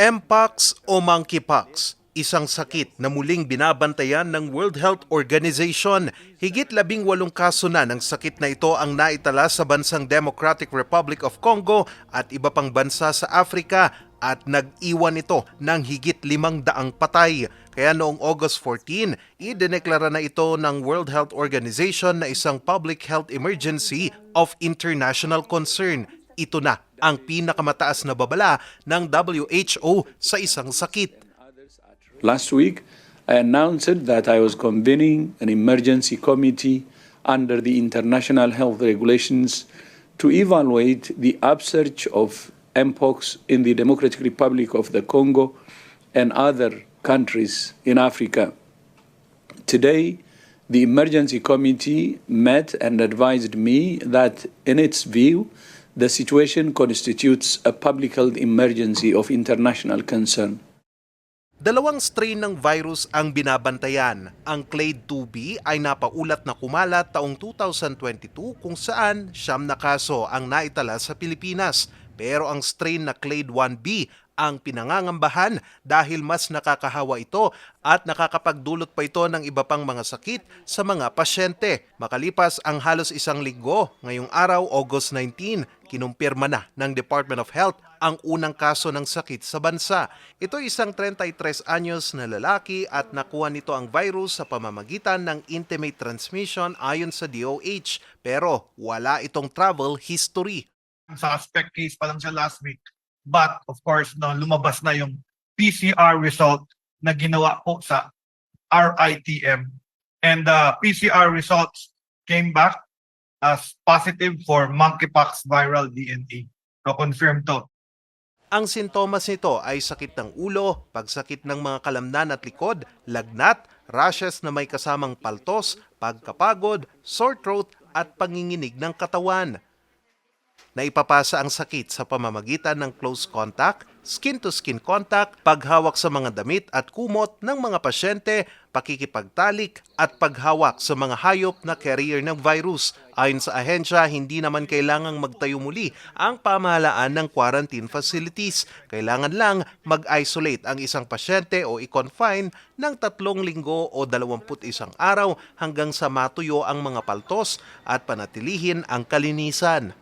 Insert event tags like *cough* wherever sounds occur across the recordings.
Mpox o monkeypox, isang sakit na muling binabantayan ng World Health Organization. Higit labing walong kaso na ng sakit na ito ang naitala sa bansang Democratic Republic of Congo at iba pang bansa sa Africa at nag-iwan ito ng higit limang daang patay. Kaya noong August 14, idineklara na ito ng World Health Organization na isang public health emergency of international concern. Ito na ang pinakamataas na babala ng WHO sa isang sakit. Last week, I announced that I was convening an emergency committee under the international health regulations to evaluate the upsurge of mpox in the Democratic Republic of the Congo and other countries in Africa. Today, the emergency committee met and advised me that, in its view, the situation constitutes a public health emergency of international concern. Dalawang strain ng virus ang binabantayan. Ang Clade 2B ay napaulat na kumalat taong 2022 kung saan siyam na kaso ang naitala sa Pilipinas. Pero ang strain na Clade 1B ang pinangangambahan dahil mas nakakahawa ito at nakakapagdulot pa ito ng iba pang mga sakit sa mga pasyente. Makalipas ang halos isang linggo, ngayong araw, August 19, kinumpirma na ng Department of Health ang unang kaso ng sakit sa bansa. Ito isang 33 anyos na lalaki at nakuha nito ang virus sa pamamagitan ng intimate transmission ayon sa DOH pero wala itong travel history. suspect case pa lang siya last week. But of course, no, lumabas na yung PCR result na ginawa po sa RITM. And the PCR results came back as positive for monkeypox viral DNA. So confirmed to. Ang sintomas nito ay sakit ng ulo, pagsakit ng mga kalamnan at likod, lagnat, rashes na may kasamang paltos, pagkapagod, sore throat at panginginig ng katawan. Naipapasa ang sakit sa pamamagitan ng close contact, skin-to-skin contact, paghawak sa mga damit at kumot ng mga pasyente, pakikipagtalik at paghawak sa mga hayop na carrier ng virus. Ayon sa ahensya, hindi naman kailangang magtayo muli ang pamahalaan ng quarantine facilities. Kailangan lang mag-isolate ang isang pasyente o i-confine ng tatlong linggo o 21 araw hanggang sa matuyo ang mga paltos at panatilihin ang kalinisan.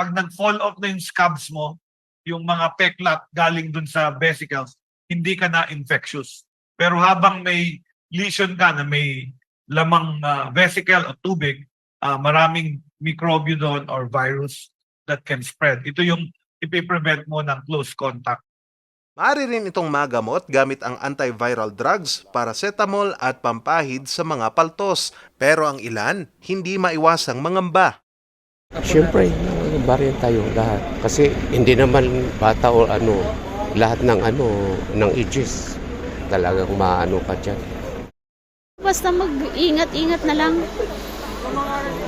Pag nag-fall off na yung scabs mo, yung mga peklat galing dun sa vesicles, hindi ka na infectious. Pero habang may lesion ka na may lamang ah, vesicle o tubig, ah, maraming microbio doon or virus that can spread. Ito yung ipiprevent mo ng close contact. Maaari rin itong magamot gamit ang antiviral drugs, paracetamol at pampahid sa mga paltos. Pero ang ilan, hindi maiwasang mangamba. Siyempre, baryan tayo lahat. Kasi hindi naman bata o ano, lahat ng ano, ng ages. Talagang maano ka dyan. Basta mag-ingat-ingat na lang.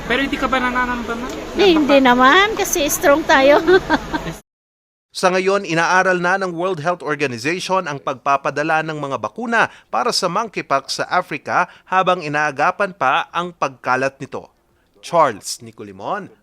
Pero hindi ka ba nananamba na? Eh, hindi naman kasi strong tayo. *laughs* Sa ngayon, inaaral na ng World Health Organization ang pagpapadala ng mga bakuna para sa monkeypox sa Africa habang inaagapan pa ang pagkalat nito. Charles Nicolimon